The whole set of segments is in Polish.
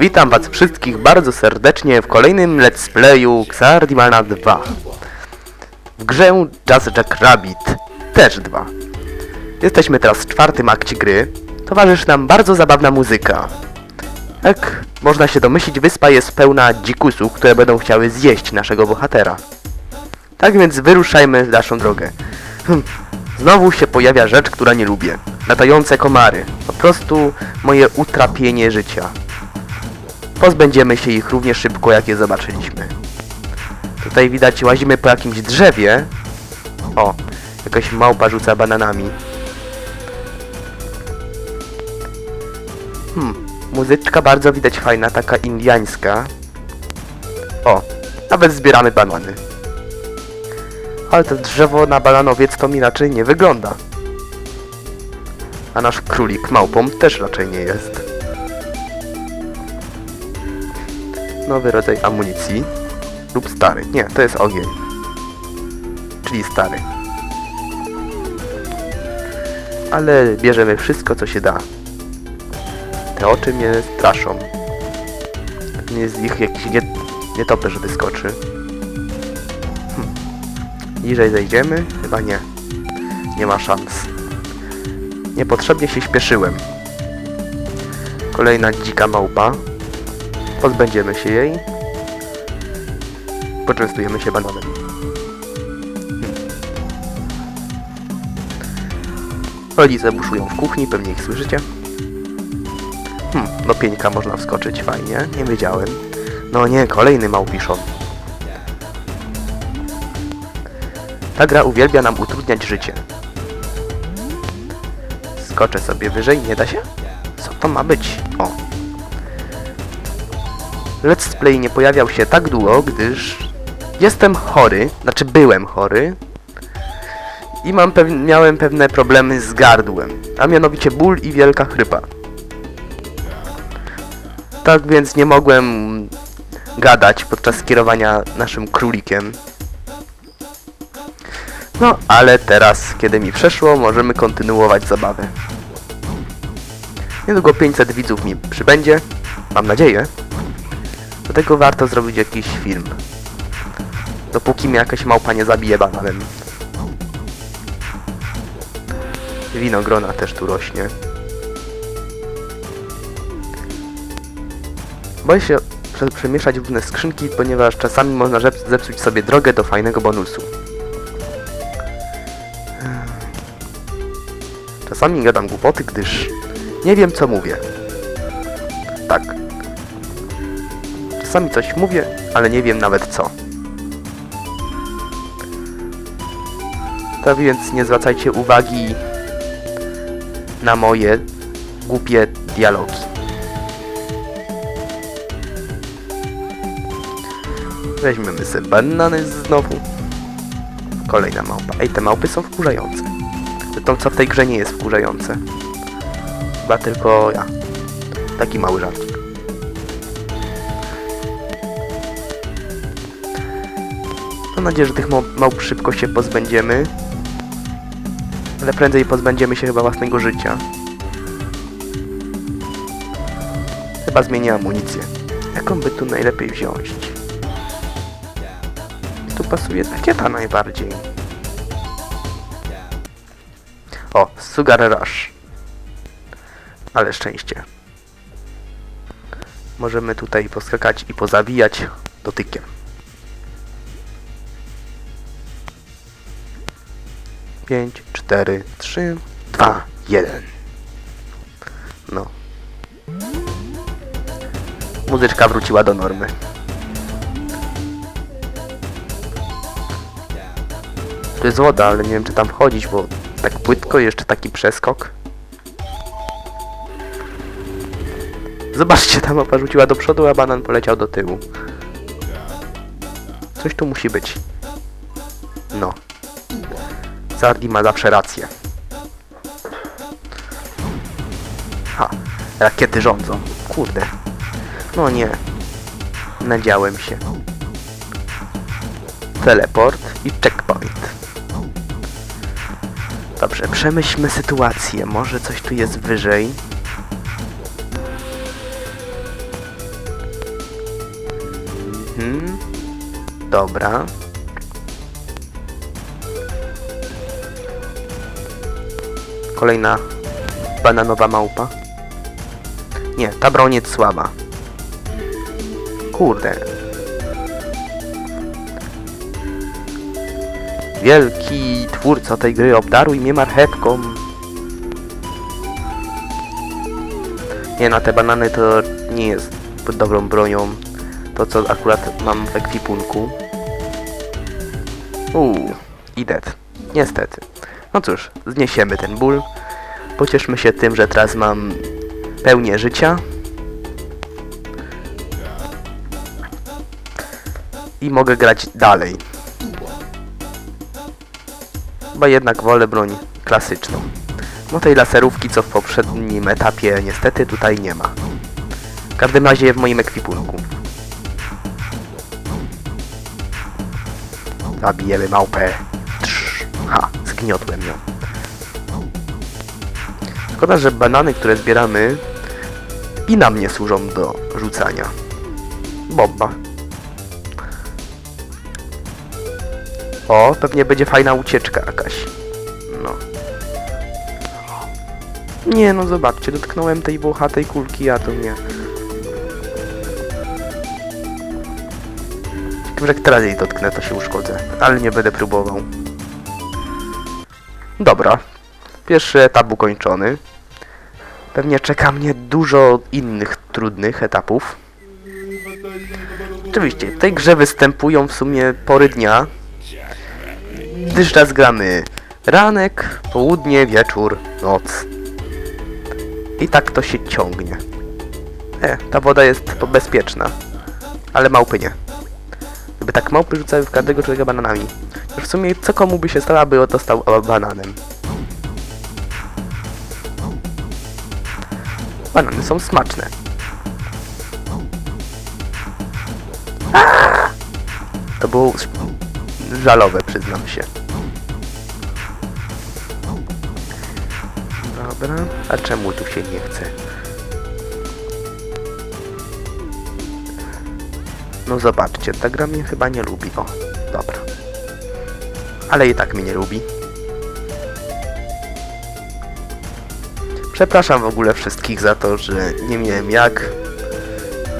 Witam was wszystkich bardzo serdecznie w kolejnym let's playu Xardimana 2. W grze Just Jack Rabbit też 2. Jesteśmy teraz w czwartym akcie gry. Towarzyszy nam bardzo zabawna muzyka. Jak można się domyślić, wyspa jest pełna dzikusów, które będą chciały zjeść naszego bohatera. Tak więc wyruszajmy w naszą drogę. Hm. Znowu się pojawia rzecz, która nie lubię. Latające komary. Po prostu moje utrapienie życia. Pozbędziemy się ich równie szybko, jak je zobaczyliśmy. Tutaj widać, łazimy po jakimś drzewie. O, jakaś małpa rzuca bananami. Hmm, muzyczka bardzo widać fajna, taka indiańska. O, nawet zbieramy banany. Ale to drzewo na bananowiec to mi raczej nie wygląda. A nasz królik małpą też raczej nie jest. Nowy rodzaj amunicji. Lub stary. Nie, to jest ogień. Czyli stary. Ale bierzemy wszystko, co się da. Te oczy mnie straszą. Nie z nich jakiś nie, nietoperz wyskoczy. Hm. Niżej zejdziemy? Chyba nie. Nie ma szans. Niepotrzebnie się śpieszyłem. Kolejna dzika małpa. Pozbędziemy się jej. Poczęstujemy się bananem. Rodzice buszują w kuchni, pewnie ich słyszycie. Hmm, do pieńka można wskoczyć, fajnie, nie wiedziałem. No nie, kolejny małpiszon. Ta gra uwielbia nam utrudniać życie. Skoczę sobie wyżej, nie da się? Co to ma być? O. Let's Play nie pojawiał się tak długo, gdyż jestem chory, znaczy byłem chory i mam pew miałem pewne problemy z gardłem, a mianowicie ból i wielka chrypa. Tak więc nie mogłem gadać podczas kierowania naszym królikiem. No, ale teraz, kiedy mi przeszło, możemy kontynuować zabawę. Niedługo 500 widzów mi przybędzie, mam nadzieję. Do tego warto zrobić jakiś film. Dopóki mnie jakaś małpa nie zabije bananem. Winogrona też tu rośnie. Boję się prze przemieszać różne skrzynki, ponieważ czasami można zep- zepsuć sobie drogę do fajnego bonusu. Czasami gadam głupoty, gdyż nie wiem co mówię. Czasami coś mówię, ale nie wiem nawet co. Tak więc nie zwracajcie uwagi na moje głupie dialogi. Weźmiemy sobie banany znowu. Kolejna małpa. Ej, te małpy są wkurzające. To co w tej grze nie jest wkurzające. Chyba tylko ja. Taki mały żarcik. Mam nadzieję, że tych mał- małp szybko się pozbędziemy. Ale prędzej pozbędziemy się chyba własnego życia. Chyba zmienię amunicję. Jaką by tu najlepiej wziąć? Tu pasuje rakieta najbardziej. O, Sugar Rush. Ale szczęście. Możemy tutaj poskakać i pozawijać dotykiem. Pięć, cztery, trzy, dwa, jeden. No. Muzyczka wróciła do normy. To jest woda, ale nie wiem czy tam wchodzić, bo tak płytko jeszcze taki przeskok. Zobaczcie, ta mapa rzuciła do przodu, a banan poleciał do tyłu. Coś tu musi być. No. Zardi ma zawsze rację. Ha, rakiety rządzą. Kurde. No nie. Nadziałem się. Teleport i checkpoint. Dobrze, przemyślmy sytuację. Może coś tu jest wyżej. Mhm. Dobra. Kolejna bananowa małpa. Nie, ta broń jest słaba. Kurde. Wielki twórco tej gry obdaruj mnie marchewką. Nie, na te banany to nie jest dobrą bronią. To co akurat mam w ekwipunku. Uuu, i dead. Niestety. No cóż, zniesiemy ten ból. Pocieszmy się tym, że teraz mam pełnię życia. I mogę grać dalej. Chyba jednak wolę broń klasyczną. No tej laserówki, co w poprzednim etapie niestety tutaj nie ma. W każdym razie w moim ekwipunku. Zabijemy małpę. Trz. Ha, zgniotłem ją. Szkoda, że banany, które zbieramy i nam nie służą do rzucania. Bomba. O, pewnie będzie fajna ucieczka jakaś. No. Nie no, zobaczcie, dotknąłem tej włochatej kulki, a to nie. Że jak teraz jej dotknę, to się uszkodzę. Ale nie będę próbował. Dobra. Pierwszy etap ukończony. Pewnie czeka mnie dużo innych trudnych etapów. Oczywiście, w tej grze występują w sumie pory dnia, gdyż raz gramy ranek, południe, wieczór, noc. I tak to się ciągnie. E, ta woda jest bezpieczna, ale małpy nie. Gdyby tak małpy rzucały w każdego człowieka bananami. W sumie co komu by się stało, aby dostał bananem. Banany są smaczne. To było żalowe, przyznam się. Dobra, a czemu tu się nie chce? No zobaczcie, ta gra mnie chyba nie lubi. O, dobra. Ale i tak mnie nie lubi. Przepraszam w ogóle wszystkich za to, że nie miałem jak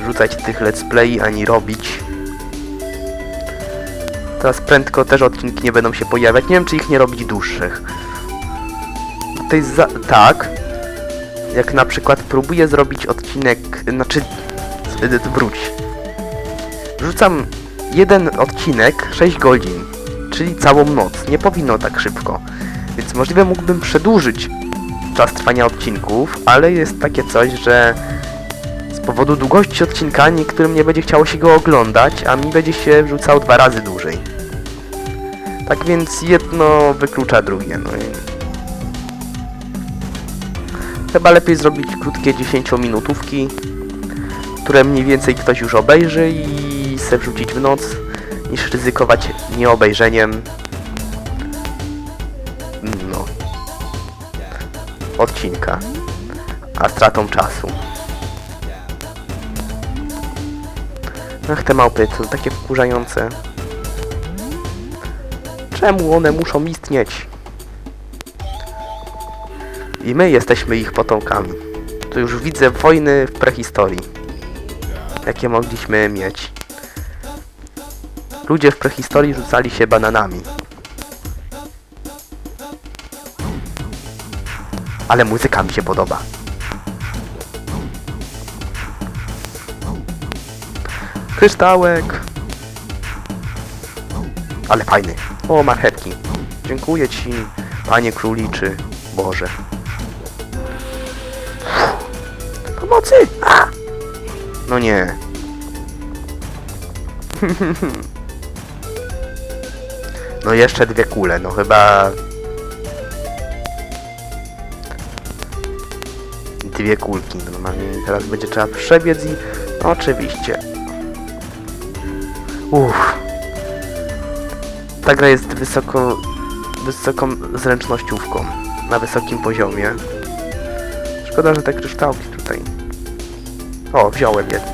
rzucać tych let's play ani robić. Teraz prędko też odcinki nie będą się pojawiać. Nie wiem, czy ich nie robić dłuższych. To jest za... Tak. Jak na przykład próbuję zrobić odcinek... Znaczy... Wróć. Rzucam jeden odcinek 6 godzin. Czyli całą noc. Nie powinno tak szybko. Więc możliwe mógłbym przedłużyć czas trwania odcinków, ale jest takie coś, że z powodu długości odcinka niektórym nie będzie chciało się go oglądać, a mi będzie się wrzucał dwa razy dłużej. Tak więc jedno wyklucza drugie, no i... Chyba lepiej zrobić krótkie 10-minutówki, które mniej więcej ktoś już obejrzy i se wrzucić w noc, niż ryzykować nieobejrzeniem. No. Odcinka. A stratą czasu. Ach, te małpy to takie wkurzające. Czemu one muszą istnieć? I my jesteśmy ich potomkami. Tu już widzę wojny w prehistorii. Jakie mogliśmy mieć. Ludzie w prehistorii rzucali się bananami. Ale muzyka mi się podoba. Kryształek. Ale fajny. O, marchewki. Dziękuję ci, panie króliczy. Boże. Pomocy! A! No nie. No jeszcze dwie kule, no chyba... Dwie kulki, normalnie teraz będzie trzeba przebiec i... Oczywiście. Uff. Ta gra jest wysoko... wysoką zręcznościówką. Na wysokim poziomie. Szkoda, że te kryształki tutaj... O, wziąłem je.